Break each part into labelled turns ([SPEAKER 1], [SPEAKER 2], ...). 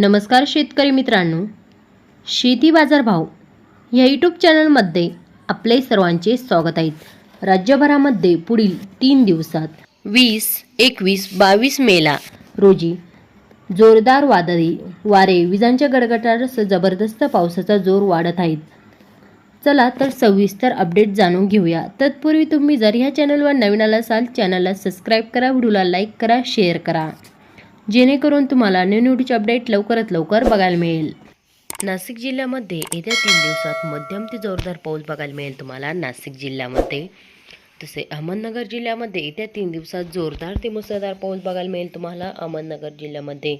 [SPEAKER 1] नमस्कार शेतकरी मित्रांनो. शेती बाजारभाव या यूट्यूब चॅनलमध्ये आपले सर्वांचे स्वागत आहे. राज्यभरामध्ये पुढील तीन दिवसात वीस एकवीस बावीस मेला रोजी जोरदार वादळी वारे विजांच्या गडगडाटासह जबरदस्त पावसाचा जोर वाढत आहेत. चला तर सविस्तर अपडेट जाणून घेऊया. तत्पूर्वी तुम्ही जर ह्या चॅनलवर नवीन आला असाल चॅनलला सबस्क्राईब करा व्हिडिओला लाईक करा शेअर करा. जेणेकरून तुम्हाला न्यू न्यूजचे अपडेट लवकरात लवकर बघायला मिळेल. नाशिक जिल्ह्यामध्ये येत्या तीन दिवसात मध्यम ते जोरदार पाऊस बघायला मिळेल तुम्हाला नाशिक जिल्ह्यामध्ये. तसे अहमदनगर जिल्ह्यामध्ये येत्या तीन दिवसात जोरदार ते मुसळधार पाऊस बघायला मिळेल तुम्हाला अहमदनगर जिल्ह्यामध्ये.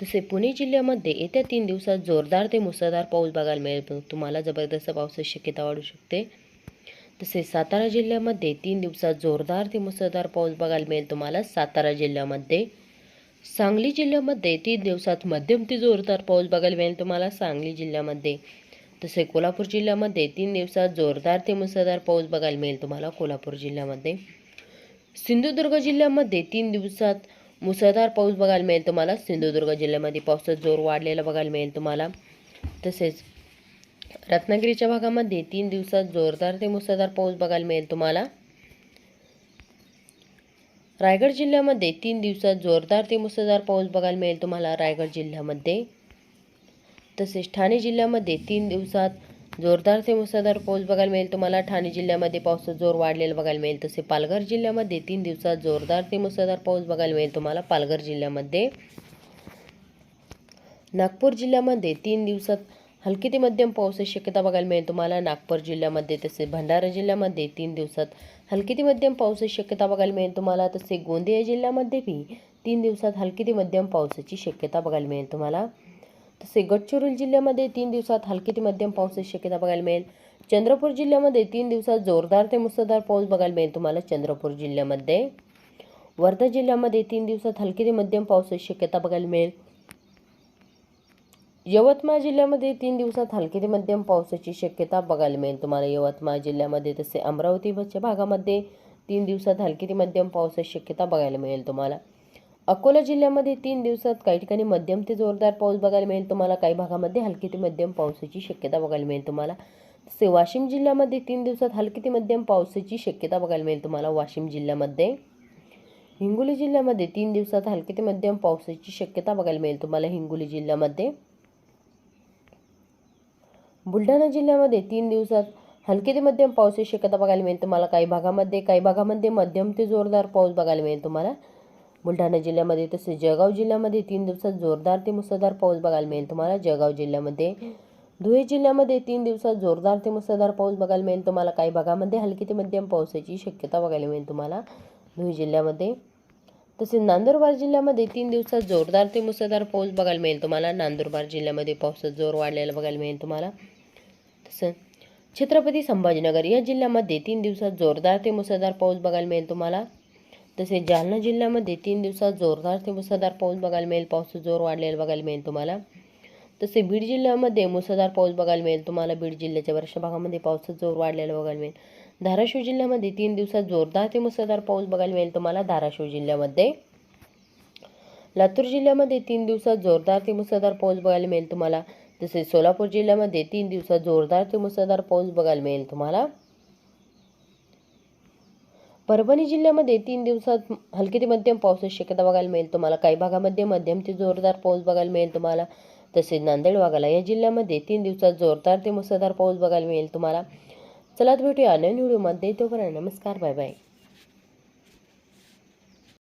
[SPEAKER 1] तसे पुणे जिल्ह्यामध्ये येत्या तीन दिवसात जोरदार ते मुसळधार पाऊस बघायला मिळेल तुम्हाला जबरदस्त पावसाची शक्यता वाढू शकते. तसे सातारा जिल्ह्यामध्ये तीन दिवसात जोरदार ते मुसळधार पाऊस बघायला मिळेल तुम्हाला सातारा जिल्ह्यामध्ये. सांगली जिल्ह्यामध्ये तीन दिवसात मध्यम ते जोरदार पाऊस बघायला मिळेल तुम्हाला सांगली जिल्ह्यामध्ये. तसे कोल्हापूर जिल्ह्यामध्ये तीन दिवसात जोरदार ते मुसळधार पाऊस बघायला मिळेल तुम्हाला कोल्हापूर जिल्ह्यामध्ये. सिंधुदुर्ग जिल्ह्यामध्ये तीन दिवसात मुसळधार पाऊस बघायला मिळेल तुम्हाला. सिंधुदुर्ग जिल्ह्यामध्ये पावसाचा जोर वाढलेला बघायला मिळेल तुम्हाला. तसेच रत्नागिरीच्या भागामध्ये तीन दिवसात जोरदार ते मुसळधार पाऊस बघायला मिळेल तुम्हाला. रायगड जिल्ह्यामध्ये तीन दिवसात जोरदार ते मुसळधार पाऊस बघायला मिळेल तुम्हाला रायगड जिल्ह्यामध्ये. तसेच ठाणे जिल्ह्यामध्ये तीन दिवसात जोरदार ते मुसळधार पाऊस बघायला मिळेल तुम्हाला. ठाणे जिल्ह्यामध्ये पावसाचा जोर वाढलेला बघायला मिळेल. तसे पालघर जिल्ह्यामध्ये तीन दिवसात जोरदार ते मुसळधार पाऊस बघायला मिळेल तुम्हाला पालघर जिल्ह्यामध्ये. नागपूर जिल्ह्यामध्ये तीन दिवसात हलकी ते मध्यम पावसाची शक्यता बघायला मिळेल. तुम्हाला नागपूर जिल्ह्यामध्ये तसे भंडारा जिल्ह्यामध्ये तीन दिवसात हलकी ते मध्यम पावसाची शक्यता बघायला मिळेल. तुम्हाला तसे गोंदिया जिल्ह्यामध्ये बी तीन दिवसात हलकी ते मध्यम पावसाची शक्यता बघायला मिळेल. तुम्हाला तसे गडचिरोली जिल्ह्यामध्ये तीन दिवसात हलकी ते मध्यम पावसाची शक्यता बघायला मिळेल. चंद्रपूर जिल्ह्यामध्ये तीन दिवसात जोरदार ते मुसळधार पाऊस बघायला मिळेल. तुम्हाला चंद्रपूर जिल्ह्यामध्ये वर्धा जिल्ह्यामध्ये तीन दिवसात हलकी ते मध्यम पावसाची शक्यता बघायला मिळेल. यवतमाळ जिल्ह्यामध्ये तीन दिवसात हलके ते मध्यम पावसाची शक्यता बघायला मिळेल. तुम्हाला यवतमाळ जिल्ह्यामध्ये तसे अमरावतीच्या भागामध्ये तीन दिवसात हलकी ते मध्यम पावसाची शक्यता बघायला मिळेल तुम्हाला. अकोला जिल्ह्यामध्ये तीन दिवसात काही ठिकाणी मध्यम ते जोरदार पाऊस बघायला मिळेल. तुम्हाला काही भागामध्ये हलकी ते मध्यम पावसाची शक्यता बघायला मिळेल तुम्हाला. तसे वाशिम जिल्ह्यामध्ये तीन दिवसात हलकी ते मध्यम पावसाची शक्यता बघायला मिळेल तुम्हाला वाशिम जिल्ह्यामध्ये. हिंगोली जिल्ह्यामध्ये तीन दिवसात हलके ते मध्यम पावसाची शक्यता बघायला मिळेल तुम्हाला हिंगोली जिल्ह्यामध्ये. बुलढाणा जिल्ह्यामध्ये तीन दिवसात हलकी ते मध्यम पावसाची शक्यता बघायला मिळेल. तुम्हाला काही भागामध्ये काही भागामध्ये मध्यम ते जोरदार पाऊस बघायला मिळेल तुम्हाला. बुलढाणा जिल्ह्यामध्ये तसेच जळगाव जिल्ह्यामध्ये तीन दिवसात जोरदार ते मुसळधार पाऊस बघायला मिळेल तुम्हाला. जळगाव जिल्ह्यामध्ये धुळे जिल्ह्यामध्ये तीन दिवसात जोरदार ते मुसळधार पाऊस बघायला मिळेल तुम्हाला. काही भागामध्ये हलकी ते मध्यम पावसाची शक्यता बघायला मिळेल तुम्हाला. धुळे जिल्ह्यामध्ये तसेच नांदुरबार जिल्ह्यामध्ये तीन दिवसात जोरदार ते मुसळधार पाऊस बघायला मिळेल तुम्हाला. नांदुरबार जिल्ह्यामध्ये पावसाचा जोर वाढलेला बघायला मिळेल तुम्हाला. तसं. छत्रपती संभाजीनगर या जिल्ह्यामध्ये तीन दिवसात जोरदार ते मुसळधार पाऊस बघायला मिळेल तुम्हाला. तसेच जालना जिल्ह्यामध्ये तीन दिवसात जोरदार ते मुसळधार पाऊस बघायला मिळेल पावसाचा जोर वाढलेला बघायला मिळेल तुम्हाला. तसे बीड जिल्ह्यामध्ये मुसळधार पाऊस बघायला मिळेल तुम्हाला. बीड जिल्ह्याच्या वर्षा भागामध्ये पावसाचा जोर वाढलेला बघायला मिळेल. धाराशिव जिल्ह्यामध्ये तीन दिवसात जोरदार ते मुसळधार पाऊस बघायला मिळेल तुम्हाला. धाराशिव जिल्ह्यामध्ये लातूर जिल्ह्यामध्ये तीन दिवसात जोरदार ते मुसळधार पाऊस बघायला मिळेल तुम्हाला. तसेच सोलापूर जिल्ह्यामध्ये तीन दिवसात जोरदार ते मुसळधार पाऊस बघायला मिळेल तुम्हाला. परभणी जिल्ह्यामध्ये तीन दिवसात हलकी ते मध्यम पावसाची शक्यता बघायला मिळेल तुम्हाला. काही भागामध्ये मध्यम ते जोरदार पाऊस बघायला मिळेल तुम्हाला. तसेच नांदेड वाघाला या जिल्ह्यामध्ये तीन दिवसात जोरदार ते मुसळधार पाऊस बघायला मिळेल तुम्हाला. चला भेटूया नवीन व्हिडिओमध्ये. तोपर्यंत नमस्कार बाय बाय.